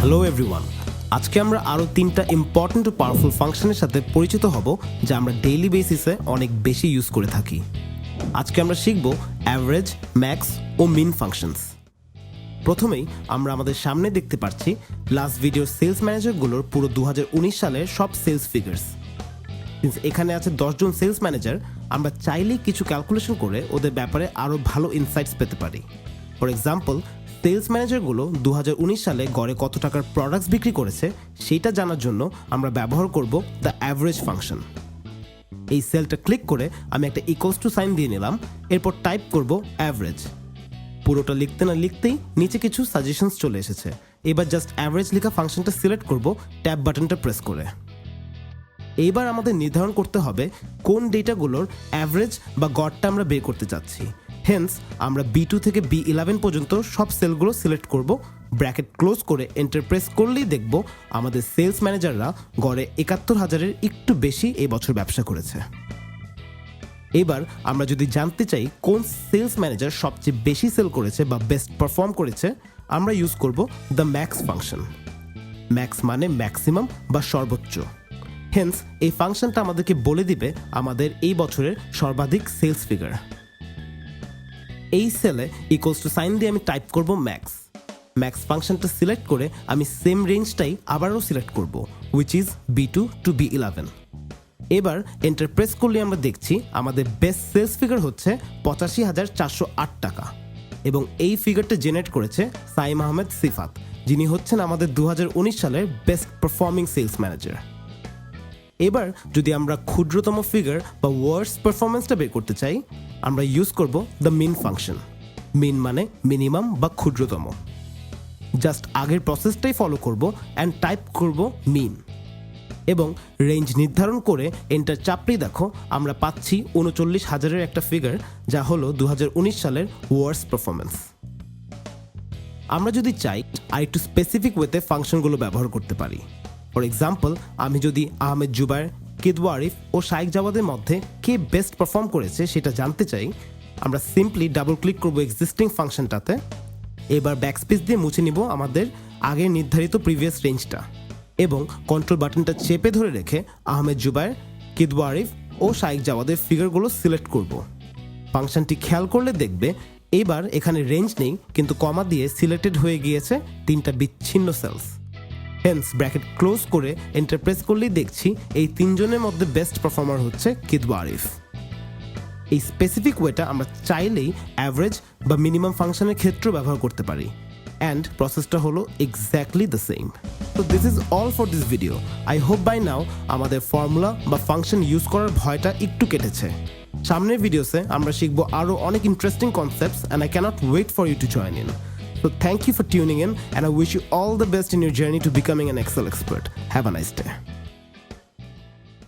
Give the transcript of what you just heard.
Hello everyone আজকে আমরা আরও তিনটা ইম্পর্ট্যান্ট পাওয়ারফুল ফাংশনের সাথে পরিচিত হব, যা আমরা ডেইলি বেসিসে অনেক বেশি ইউজ করে থাকি। আজকে আমরা শিখব অ্যাভারেজ ম্যাক্স ও মিন ফাংশনস প্রথমেই আমরা আমাদের সামনে দেখতে পাচ্ছি লাস্ট ভিডিওর সেলস ম্যানেজারগুলোর পুরো দু হাজার উনিশ সালের সব সেলস ফিগার্স এখানে আছে দশজন সেলস ম্যানেজার আমরা চাইলেই কিছু ক্যালকুলেশন করে ওদের ব্যাপারে আরও ভালো ইনসাইটস পেতে পারি। ফর এক্সাম্পল সেলস ম্যানেজারগুলো দু হাজার উনিশ সালে গড়ে কত টাকার প্রোডাক্টস বিক্রি করেছে সেটা জানার জন্য আমরা ব্যবহার করব দ্য অ্যাভারেজ ফাংশন এই সেলটা ক্লিক করে আমি একটা ইকোয়ালস টু সাইন দিয়ে নিলাম, এরপর টাইপ করব অ্যাভারেজ পুরোটা লিখতে না লিখতেই নিচে কিছু সাজেশনস চলে এসেছে। এবার জাস্ট অ্যাভারেজ লেখা ফাংশনটা সিলেক্ট করব ট্যাব বাটনটা প্রেস করে। এইবার আমাদের নির্ধারণ করতে হবে কোন ডেটাগুলোর অ্যাভারেজ বা গড়টা আমরা বের করতে চাচ্ছি। হেন্স আমরা বি টু থেকে বি ইলেভেন পর্যন্ত সব সেলগুলো সিলেক্ট করব, ব্র্যাকেট ক্লোজ করে এন্টার প্রেস করলেই দেখব আমাদের সেলস ম্যানেজাররা গড়ে একাত্তর হাজারের একটু বেশি এই বছর ব্যবসা করেছে। এবার আমরা যদি জানতে চাই কোন সেলস ম্যানেজার সবচেয়ে বেশি সেল করেছে বা বেস্ট পারফর্ম করেছে, আমরা ইউজ করব দ্য ম্যাক্স ফাংশন ম্যাক্স মানে ম্যাক্সিমাম বা সর্বোচ্চ। হেন্স এই ফাংশনটা আমাদেরকে বলে দিবে আমাদের এই বছরের সর্বাধিক সেলস ফিগার এই সেলে ইকুয়ালস টু সাইন দিয়ে আমি টাইপ করব ম্যাক্স ম্যাক্স ফাংশনটা সিলেক্ট করে আমি সেম রেঞ্জটাই আবারও সিলেক্ট করব which is B two to B eleven এবার এন্টার প্রেস করলে আমরা দেখছি আমাদের বেস্ট সেলস ফিগার হচ্ছে পঁচাশি হাজার চারশো আট টাকা। এবং এই ফিগারটা জেনারেট করেছে সাইম আহমেদ সিফাত, যিনি হচ্ছেন আমাদের দু হাজার উনিশ সালের বেস্ট পারফর্মিং সেলস ম্যানেজার এবার যদি আমরা ক্ষুদ্রতম ফিগার বা ওয়ার্স পারফরমেন্সটা বের করতে চাই আমরা ইউজ করব দ্য মিন ফাংশন মিন মানে মিনিমাম বা ক্ষুদ্রতম। জাস্ট আগের প্রসেসটাই ফলো করব অ্যান্ড টাইপ করব মিন এবং রেঞ্জ নির্ধারণ করে এন্টার চাপড়ি দেখো, আমরা পাচ্ছি উনচল্লিশ হাজারের একটা ফিগার যা হলো দু হাজার উনিশ সালের ওয়ার্স পারফরমেন্স আমরা যদি চাই আর একটু স্পেসিফিক ওয়েতে ফাংশনগুলো ব্যবহার করতে পারি। ফর এক্সাম্পল আমি যদি আহমেদ জুবাইর কিদওয়া আরিফ ও শাইক জাওয়াদের মধ্যে কে বেস্ট পারফর্ম করেছে সেটা জানতে চাই। আমরা সিম্পলি ডাবল ক্লিক করব এক্সিস্টিং ফাংশনটাতে। এবার ব্যাকস্পেস দিয়ে মুছে নিব আমাদের আগের নির্ধারিত প্রিভিয়াস রেঞ্জটা। এবং কন্ট্রোল বাটনটা চেপে ধরে রেখে আহমেদ জুবাইর কিদওয়া আরিফ ও শাইক জাওয়াদের ফিগারগুলো সিলেক্ট করব। ফাংশনটি খেয়াল করলে দেখবে এবার এখানে রেঞ্জ নেই, কিন্তু কমা দিয়ে সিলেক্টেড হয়ে গিয়েছে তিনটা বিচ্ছিন্ন সেলস। হেন্স ব্র্যাকেট ক্লোজ করে এন্টার প্রেস করলেই দেখছি এই তিনজনের মধ্যে বেস্ট পারফর্মার হচ্ছে কিদওয়া আরিফ এই স্পেসিফিক ওয়েটা আমরা চাইলেই অ্যাভারেজ বা মিনিমাম ফাংশনের ক্ষেত্রেও ব্যবহার করতে পারি। অ্যান্ড প্রসেসটা হলো এক্স্যাক্টলি দ্য সেম তো this is all for this video I hope by now আমাদের ফর্মুলা বা ফাংশন ইউজ করার ভয়টা একটু কেটেছে। সামনের ভিডিওসে আমরা শিখব আরও অনেক interesting concepts and I cannot wait for you to join in So thank you for tuning in and I wish you all the best in your journey to becoming an Excel expert. Have a nice day.